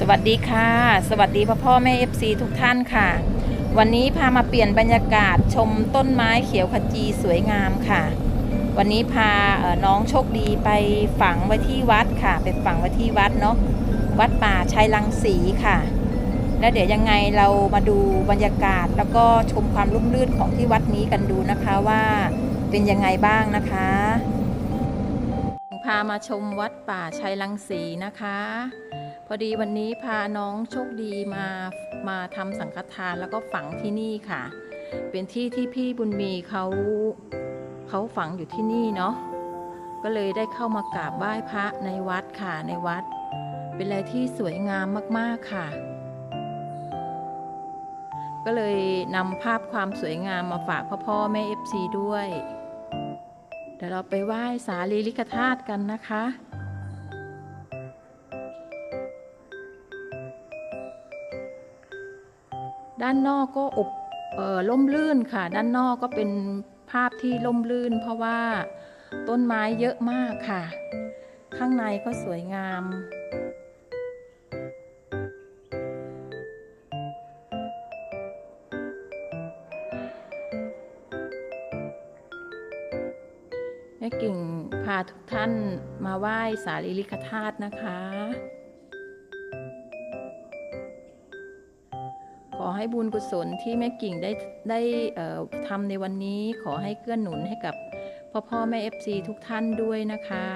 สวัสดีค่ะ สวัสดีพ่อพ่อแม่ FC ทุกท่านค่ะ วันนี้พามาเปลี่ยนบรรยากาศชมต้นไม้เขียวขจีสวยงามค่ะ วันนี้พาน้องโชคดีไปฝังไว้ที่วัดค่ะ ไปฝังไว้ที่วัดเนาะวัดป่าชัยลังสีค่ะ แล้วเดี๋ยวยังไงเรามาดูบรรยากาศแล้วก็ชมความรุ่มรื่นของที่วัดนี้กันดูนะคะว่าเป็นยังไงบ้างนะคะ พามาชมวัดป่าชัยลังสีนะคะ พอดีวันนี้พาน้องโชคดีมามาทำสังฆทานแล้วก็ฝังที่นี่ค่ะ เป็นที่ที่พี่บุญมีเขาเขาฝังอยู่ที่นี่เนาะก็เลยได้เข้ามากราบไหว้พระในวัดค่ะในวัด เป็นอะไรที่สวยงามมากๆค่ะ ก็เลยนำภาพความสวยงามมาฝากพ่อพ่อแม่เอฟซีด้วย เดี๋ยวเราไปไหว้สารีริกธาตุกันนะคะ ด้านนอกก็อบเอ่อล่มลื่นค่ะ ด้านนอกก็เป็นภาพที่ล่มลื่น เพราะว่าต้นไม้เยอะมากค่ะ ข้างในก็สวยงาม แม่กิ่งพาทุกท่านมาไหว้สารีริกธาตุนะคะ ให้บุญกุศลที่แม่กิ่งได้ได้ทำในวันนี้ขอให้เกื้อหนุนให้กับพ่อพ่อแม่เอฟซีทุกท่านด้วยนะคะ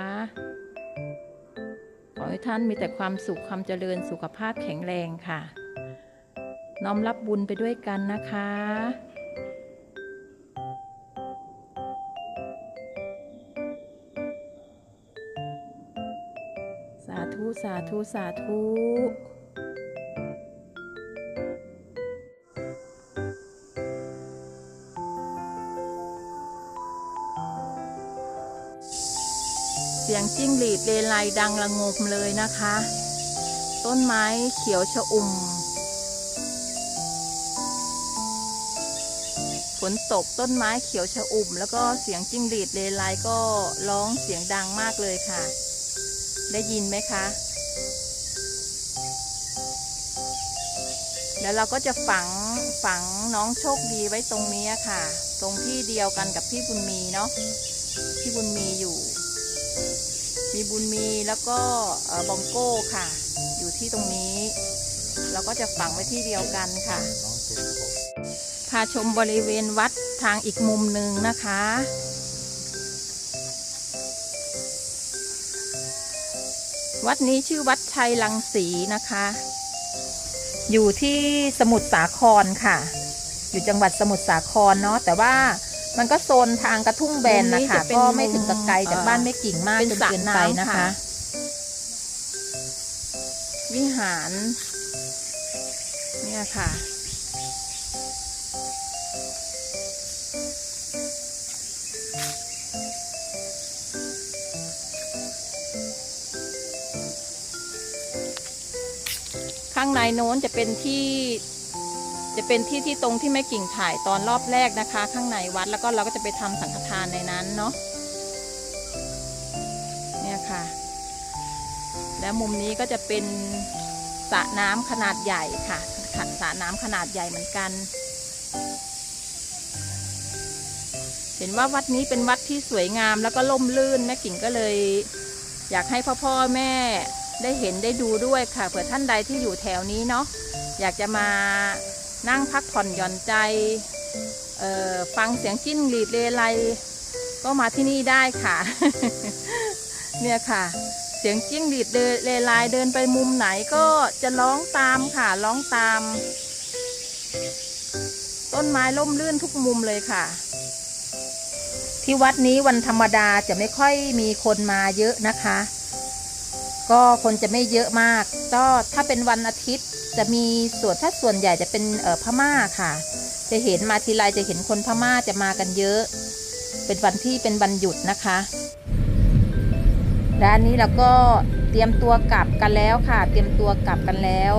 ขอให้ท่านมีแต่ความสุขความเจริญสุขภาพแข็งแรงค่ะ น้อมรับบุญไปด้วยกันนะคะสาธุ สาธุ สาธุ เสียงจิ้งหรีดเลไลดังระงมเลยนะคะ ต้นไม้เขียวชอุ่ม ฝนตกต้นไม้เขียวชอุ่ม แล้วก็เสียงจิ้งหรีดเลไลก็ร้องเสียงดังมากเลยค่ะ ได้ยินไหมคะเดี๋ยวเราก็จะฝังฝังน้องโชคดีไว้ตรงนี้ค่ะ ตรงที่เดียวกันกับพี่บุญมีเนาะพี่บุญมีอยู่ มีบุญมีแล้วก็บองโก้ค่ะ อยู่ที่ตรงนี้เราก็จะฝังไว้ที่เดียวกันค่ะ พาชมบริเวณวัดทางอีกมุมหนึ่งนะคะวัดนี้ชื่อวัดชัยลังสีนะคะ อยู่ที่สมุทรสาครค่ะ อยู่จังหวัดสมุทรสาครเนาะแต่ว่า มันก็โซนทางกระทุ่งแบนนะมุมนี้คะจะเป็นก็ไม่ถึงกับไกลจากมุมบ้านไม่กิ่งมากเป็นจนสระเกินไปน้ำนะคะค่ะวิหาร เนี่ยค่ะข้างในโน้นจะเป็นที่ จะเป็นที่ที่ตรงที่แม่กิ่งถ่ายตอนรอบแรกนะคะ ข้างในวัดแล้วก็เราก็จะไปทำสังฆทานในนั้นเนาะเนี่ยค่ะ และมุมนี้ก็จะเป็นสระน้ำขนาดใหญ่ค่ะสระน้ำขนาดใหญ่เหมือนกัน เห็นว่าวัดนี้เป็นวัดที่สวยงามแล้วก็ล่มลื่นแม่กิ่งก็เลย อยากให้พ่อพ่อแม่ได้เห็นได้ดูด้วยค่ะเผื่อท่านใดที่อยู่แถวนี้เนาะอยากจะมา นั่งพักผ่อนหย่อนใจ ฟังเสียงจิ้นหรีดเลไลก็มาที่นี่ได้ค่ะ เนี่ยค่ะ เสียงจิ้งหรีดเดินเลไลเดินไปมุมไหนก็จะร้องตามค่ะร้องตาม ต้นไม้ล่มลื่นทุกมุมเลยค่ะ ที่วัดนี้วันธรรมดาจะไม่ค่อยมีคนมาเยอะนะคะ ก็คนจะไม่เยอะมากก็ถ้าเป็นวันอาทิตย์จะมีส่วนถ้าส่วนใหญ่จะเป็นเออพม่าค่ะ จะเห็นมาทีไรจะเห็นคนพม่าจะมากันเยอะ เป็นวันที่เป็นวันหยุดนะคะและอันนี้เราก็เตรียมตัวกลับกันแล้วค่ะ เตรียมตัวกลับกันแล้ว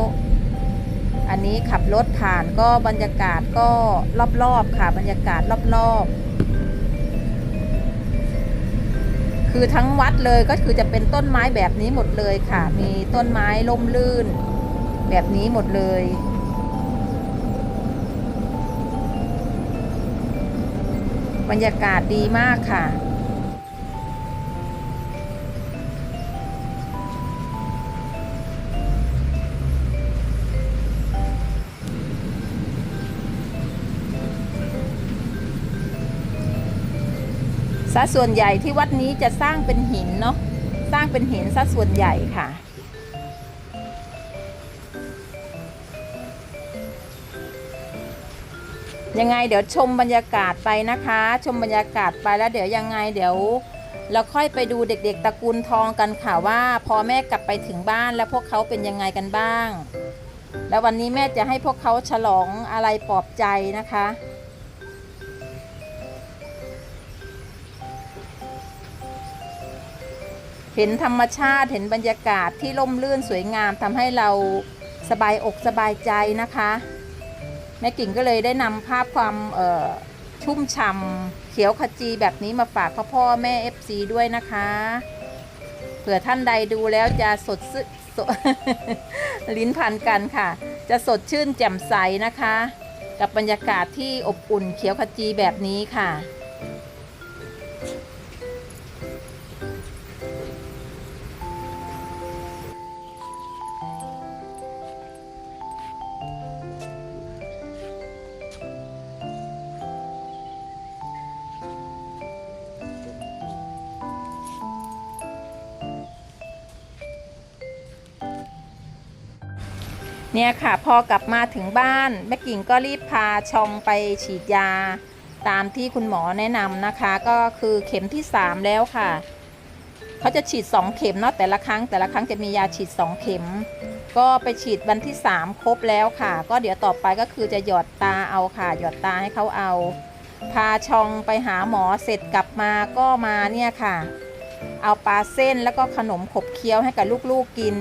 อันนี้ขับรถผ่านก็บรรยากาศก็รอบๆค่ะ บรรยากาศรอบๆ คือทั้งวัดเลยก็คือจะเป็นต้นไม้แบบนี้หมดเลยค่ะ มีต้นไม้ล่มลื่น แบบนี้หมดเลย บรรยากาศดีมากค่ะ ซะส่วนใหญ่ที่วัดนี้จะสร้างเป็นหินเนาะสร้างเป็นหินซะส่วนใหญ่ค่ะ ยังไงเดี๋ยวชมบรรยากาศไปนะคะ ชมบรรยากาศไปแล้วเดี๋ยวยังไงเดี๋ยว เราค่อยไปดูเด็กๆตระกูลทองกันค่ะว่าพอแม่กลับไปถึงบ้านแล้วพวกเขาเป็นยังไงกันบ้าง แล้ววันนี้แม่จะให้พวกเขาฉลองอะไรปลอบใจนะคะ เห็นธรรมชาติเห็นบรรยากาศที่ร่มรื่นสวยงามทำให้เราสบายอกสบายใจนะคะ แม่กิ่งก็เลยได้นำภาพความเอ่อชุ่มฉ่ำเขียวขจีแบบนี้มาฝากพ่อพ่อแม่ FC ด้วยนะคะเผื่อท่านใดดูแล้วจะสดซึสดลิ้นพันกันค่ะ จะสดชื่นแจ่มใสนะคะ กับบรรยากาศที่อบอุ่นเขียวขจีแบบนี้ค่ะ เนี่ยค่ะพอกลับมาถึงบ้านแม่กิ่งก็รีบพาชองไปฉีดยา ตามที่คุณหมอแนะนำนะคะ ก็คือเข็มที่ 3 แล้วค่ะเขาจะฉีด 2 เข็มเนาะแต่ละครั้งแต่ละครั้งจะมียาฉีด 2 เข็ม ก็ไปฉีดวันที่ 3 ครบแล้วค่ะ ก็เดี๋ยวต่อไปก็คือจะหยอดตาเอาค่ะ หยอดตาให้เขาเอา พาชองไปหาหมอเสร็จกลับมาก็มาเนี่ยค่ะ เอาปลาเส้นแล้วก็ขนมขบเคี้ยวให้กับลูกๆกิน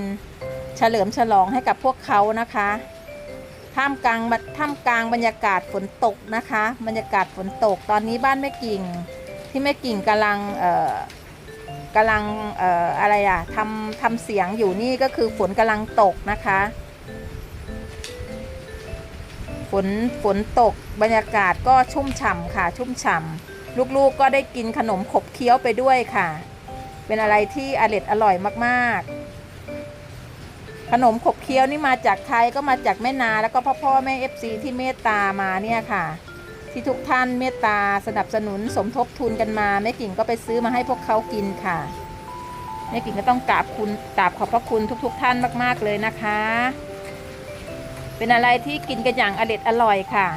เฉลิมฉลองให้กับพวกเขานะคะท่ามกลางท่ามกลางบรรยากาศฝนตกนะคะ บรรยากาศฝนตกตอนนี้บ้านแม่กิ่ง ที่แม่กิ่งกำลังเอ่อกำลังเอ่ออะไรอะทำทำเสียงอยู่นี่ก็คือฝนกำลังตกนะคะ ฝนฝนตกบรรยากาศก็ชุ่มฉ่ำค่ะ ชุ่มฉ่ำลูกๆก็ได้กินขนมขบเคี้ยวไปด้วยค่ะ เป็นอะไรที่อร่อยอร่อยมากๆ ขนมขบเคี้ยวนี่มาจากใครก็มาจากแม่นาแล้วก็พ่อพ่อแม่เอฟซีที่เมตตามาเนี่ยค่ะ ที่ทุกท่านเมตตาสนับสนุนสมทบทุนกันมาแม่กิ่งก็ไปซื้อมาให้พวกเขากินค่ะแม่กิ่งก็ต้องกราบคุณกราบขอบพระคุณทุกๆท่านมากๆเลยนะคะ เป็นอะไรที่กินกันอย่างอเด็ดอร่อยค่ะ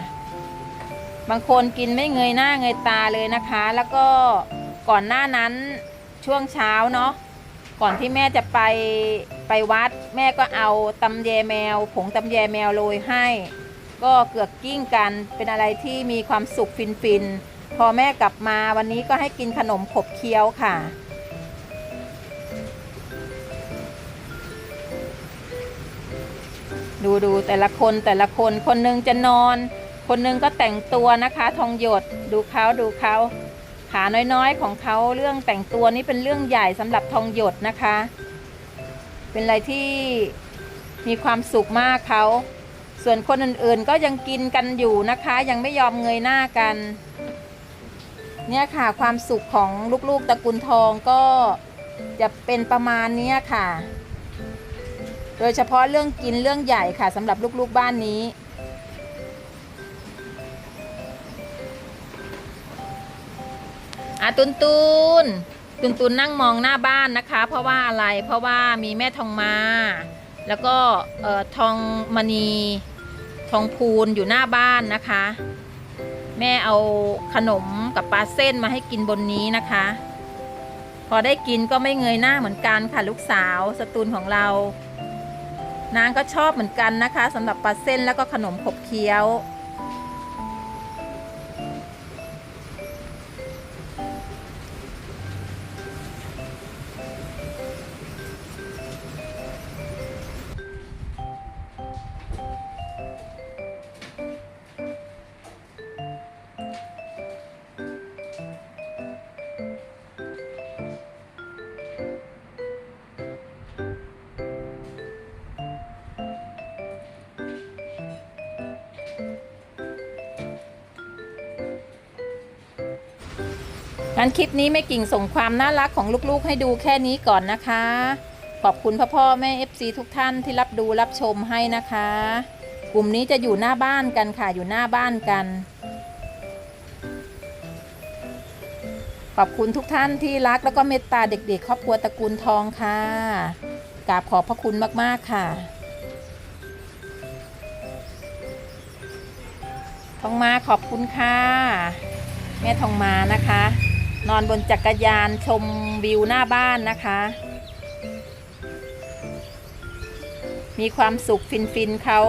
บางคนกินไม่เงยหน้าเงยตาเลยนะคะ แล้วก็ก่อนหน้านั้นช่วงเช้าเนาะก่อนที่แม่จะไปไปวัด แม่ก็เอาตำแยแมว ผงตำแยแมวโรยให้ ก็เกือกกิ้งกันเป็นอะไรที่มีความสุขฟินฟินๆพอแม่กลับมาวันนี้ก็ให้กินขนมขบเคี้ยวค่ะ ดูดูแต่ละคนแต่ละคนคนหนึงจะนอน คนหนึงก็แต่งตัวนะคะทองหยดดูเขาดูเขาขาน้อยๆของเขาเรื่องแต่งตัวนี่เป็นเรื่องใหญ่สำหรับทองหยดนะคะ เป็นอะไรที่มีความสุขมากเขาส่วนคนอื่นๆก็ยังกินกันอยู่นะคะ ยังไม่ยอมเงยหน้ากัน เนี่ยค่ะความสุขของลูกๆตระกูลทองก็จะเป็นประมาณนี้ค่ะ โดยเฉพาะเรื่องกินเรื่องใหญ่ค่ะสำหรับลูกๆบ้านนี้อะตุนตุน ตุนตุนนั่งมองหน้าบ้านนะคะ เพราะว่าอะไรเพราะว่ามีแม่ทองมา แล้วก็เอ่อทองมณีทองพูนอยู่หน้าบ้านนะคะ แม่เอาขนมกับปลาเส้นมาให้กินบนนี้นะคะ พอได้กินก็ไม่เงยหน้าเหมือนกันค่ะลูกสาวสตูนของเรา นางก็ชอบเหมือนกันนะคะสำหรับปลาเส้นแล้วก็ขนมขบเคี้ยว งั้นคลิปนี้แม่กิ่งส่งความน่ารักของลูกๆ ให้ดูแค่นี้ก่อนนะคะ ขอบคุณพ่อพ่อแม่ FC ทุกท่านที่รับดูรับชมให้นะคะ กลุ่มนี้จะอยู่หน้าบ้านกันค่ะอยู่หน้าบ้านกัน ขอบคุณทุกท่านที่รักแล้วก็เมตตาเด็กๆ ครอบครัวตระกูลทองค่ะกราบขอบพระคุณมากๆค่ะทองมาขอบคุณค่ะ แม่ทองมานะคะ นอนบนจักรยานชมวิวหน้าบ้านนะคะ มีความสุขฟินๆเขา